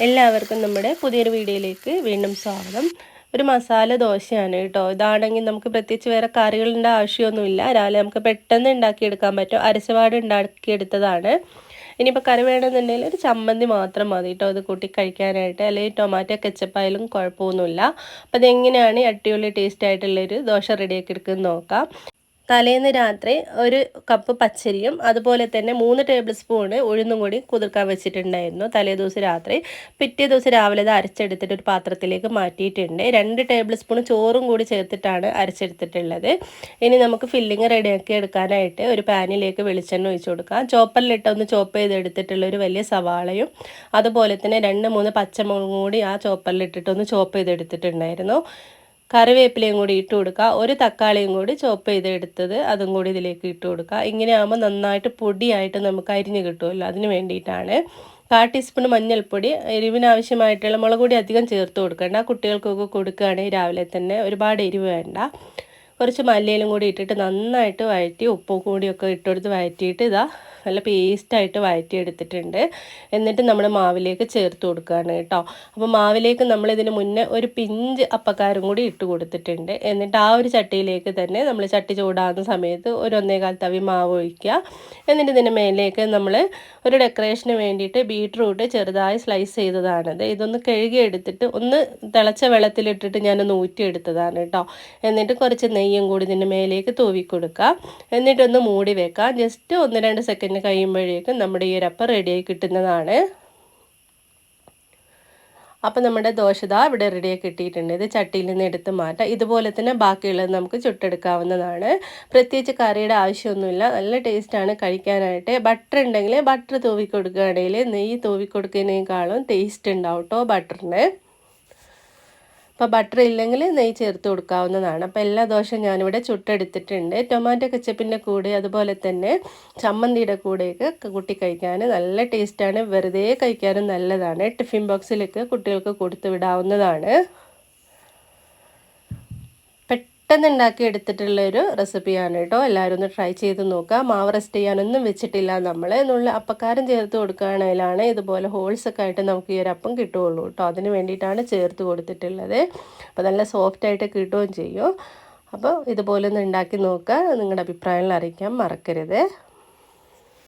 എല്ലാവർക്കും നമ്മുടെ പുതിയൊരു വീഡിയോയിലേക്ക് വീണ്ടും സ്വാഗതം. ഒരു മസാല ദോശയാണ് കേട്ടോ. ഇതാണെങ്കിൽ നമുക്ക് പ്രത്യേകിച്ച് വേറെ കറികളുടെ ആവശ്യമൊന്നുമില്ല. രാവിലെ നമുക്ക് പെട്ടെന്ന് ഉണ്ടാക്കിയെടുക്കാൻ പറ്റും. അരച്ചപാട് ഉണ്ടാക്കിയെടുത്തതാണ്. ഇനിയിപ്പോൾ കറി വേണമെന്നുണ്ടെങ്കിൽ ഒരു ചമ്മന്തി മാത്രം മതി കേട്ടോ. അത് കൂട്ടി കഴിക്കാനായിട്ട്. അല്ലെങ്കിൽ ടൊമാറ്റോ കെച്ചപ്പായാലും കുഴപ്പമൊന്നുമില്ല. അപ്പോൾ അതെങ്ങനെയാണ് അടിപൊളി ടേസ്റ്റ് ആയിട്ടുള്ളൊരു ദോശ റെഡിയാക്കി എടുക്കുന്നത് നോക്കാം. തലേന്ന് രാത്രി ഒരു കപ്പ് പച്ചരിയും അതുപോലെ തന്നെ മൂന്ന് ടേബിൾ സ്പൂണ് ഉഴുന്നും കൂടി കുതിർക്കാൻ വെച്ചിട്ടുണ്ടായിരുന്നു തലേ ദിവസം രാത്രി. പിറ്റേ ദിവസം രാവിലെ അത് അരച്ചെടുത്തിട്ട് ഒരു പാത്രത്തിലേക്ക് മാറ്റിയിട്ടുണ്ട്. രണ്ട് ടേബിൾ സ്പൂൺ ചോറും കൂടി ചേർത്തിട്ടാണ് അരച്ചെടുത്തിട്ടുള്ളത്. ഇനി നമുക്ക് ഫില്ലിങ് റെഡിയാക്കി എടുക്കാനായിട്ട് ഒരു പാനിലേക്ക് വെളിച്ചെണ്ണ ഒഴിച്ചു കൊടുക്കാം. ചോപ്പറിലിട്ട് ഒന്ന് ചോപ്പ് ചെയ്തെടുത്തിട്ടുള്ള ഒരു വലിയ സവാളയും അതുപോലെ തന്നെ രണ്ട് മൂന്ന് പച്ചമുളകും കൂടി ആ ചോപ്പറിലിട്ടിട്ട് ഒന്ന് ചോപ്പ് ചെയ്തെടുത്തിട്ടുണ്ടായിരുന്നു കറിവേപ്പിലയും കൂടി ഇട്ട് കൊടുക്കുക. ഒരു തക്കാളിയും കൂടി ചോപ്പ് ചെയ്തെടുത്തത് അതും കൂടി ഇതിലേക്ക് ഇട്ട് കൊടുക്കുക. ഇങ്ങനെ ആകുമ്പോൾ നന്നായിട്ട് പൊടിയായിട്ട് നമുക്ക് അരിഞ്ഞ് കിട്ടുമല്ലോ അതിന് വേണ്ടിയിട്ടാണ്. കാ ടീസ്പൂൺ മഞ്ഞൾപ്പൊടി എരിവിനാവശ്യമായിട്ടുള്ള മുളക് പൊടി അധികം ചേർത്ത് കൊടുക്കേണ്ട. കുട്ടികൾക്കൊക്കെ കൊടുക്കുകയാണെങ്കിൽ രാവിലെ തന്നെ ഒരുപാട് എരിവ് വേണ്ട. കുറച്ച് മല്ലിയിലും കൂടി ഇട്ടിട്ട് നന്നായിട്ട് വഴറ്റി ഉപ്പും കൂടിയൊക്കെ ഇട്ടെടുത്ത് വഴറ്റിയിട്ട് ഇതാ നല്ല പേസ്റ്റായിട്ട് വഴറ്റിയെടുത്തിട്ടുണ്ട്. എന്നിട്ട് നമ്മൾ മാവിലേക്ക് ചേർത്ത് കൊടുക്കുകയാണ് കേട്ടോ. അപ്പോൾ മാവിലേക്ക് നമ്മൾ ഇതിന് മുന്നേ ഒരു പിഞ്ച് അപ്പക്കാരും കൂടി ഇട്ട് കൊടുത്തിട്ടുണ്ട്. എന്നിട്ട് ആ ഒരു ചട്ടിയിലേക്ക് തന്നെ നമ്മൾ ചട്ടി ചൂടാകുന്ന സമയത്ത് ഒരു ഒന്നേകാൽ തവി മാവ് ഒഴിക്കുക. എന്നിട്ട് ഇതിന്റെ മേലേക്ക് നമ്മൾ ഒരു ഡെക്കറേഷന് വേണ്ടിയിട്ട് ബീട്രൂട്ട് ചെറുതായി സ്ലൈസ് ചെയ്തതാണത് ഇതൊന്ന് കഴുകി എടുത്തിട്ട് ഒന്ന് തിളച്ച വെള്ളത്തിലിട്ടിട്ട് ഞാനൊന്ന് ഊറ്റിയെടുത്തതാണ് കേട്ടോ. എന്നിട്ട് കുറച്ച് നെയ്യും കൂടി ഇതിന്റെ മേലേക്ക് തൂവി കൊടുക്കുക എന്നിട്ടൊന്ന് മൂടി വെക്കാം. ജസ്റ്റ് ഒന്ന് രണ്ട് സെക്കൻഡ് കഴിയുമ്പോഴേക്കും നമ്മുടെ ഈ ഒരപ്പം റെഡിയായി കിട്ടുന്നതാണ്. അപ്പോൾ നമ്മുടെ ദോശത ഇവിടെ റെഡിയായി കിട്ടിയിട്ടുണ്ട്. ഇത് ചട്ടിയിൽ നിന്ന് എടുത്ത് മാറ്റാം. ഇതുപോലെ തന്നെ ബാക്കിയുള്ളത് നമുക്ക് ചുട്ടെടുക്കാവുന്നതാണ്. പ്രത്യേകിച്ച് കറിയുടെ ആവശ്യമൊന്നുമില്ല. നല്ല ടേസ്റ്റാണ് കഴിക്കാനായിട്ട്. ബട്ടർ ഉണ്ടെങ്കിൽ ബട്ടർ തൂവി കൊടുക്കുകയാണെങ്കിൽ നെയ്യ് തൂവി കൊടുക്കുന്നതിനേക്കാളും ടേസ്റ്റ് ഉണ്ടാവും കേട്ടോ ബട്ടറിന് അപ്പോൾ ബട്ടർ ഇല്ലെങ്കിൽ നെയ്യ് ചേർത്ത് കൊടുക്കാവുന്നതാണ്. അപ്പോൾ എല്ലാ ദോശയും ഞാനിവിടെ ചുട്ടെടുത്തിട്ടുണ്ട്. ടൊമാറ്റോ കച്ചപ്പിന്റെ കൂടെ അതുപോലെ തന്നെ ചമ്മന്തിയുടെ കൂടെയൊക്കെ കുട്ടി കഴിക്കാൻ നല്ല ടേസ്റ്റാണ് വെറുതെ കഴിക്കാനും നല്ലതാണ്. ടിഫിൻ ബോക്സിലേക്ക് കുട്ടികൾക്ക് കൊടുത്തു വിടാവുന്നതാണ്. പെട്ടെന്ന് ഉണ്ടാക്കി എടുത്തിട്ടുള്ള ഒരു റെസിപ്പിയാണ് കേട്ടോ. എല്ലാവരും ഒന്ന് ട്രൈ ചെയ്ത് നോക്കുക. മാവ് റെസ്റ്റ് ചെയ്യാനൊന്നും വെച്ചിട്ടില്ല നമ്മൾ എന്നുള്ള അപ്പക്കാരം ചേർത്ത് കൊടുക്കുകയാണെങ്കിലാണ് ഇതുപോലെ ഹോൾസ് ഒക്കെ ആയിട്ട് നമുക്ക് ഈ ഒരു അപ്പം കിട്ടുകയുള്ളൂ കേട്ടോ. അതിന് വേണ്ടിയിട്ടാണ് ചേർത്ത് കൊടുത്തിട്ടുള്ളത്. അപ്പോൾ നല്ല സോഫ്റ്റ് ആയിട്ട് കിട്ടുകയും ചെയ്യും. അപ്പോൾ ഇതുപോലെ ഒന്ന് ഉണ്ടാക്കി നോക്കുക. നിങ്ങളുടെ അഭിപ്രായങ്ങൾ അറിയിക്കാൻ മറക്കരുത്.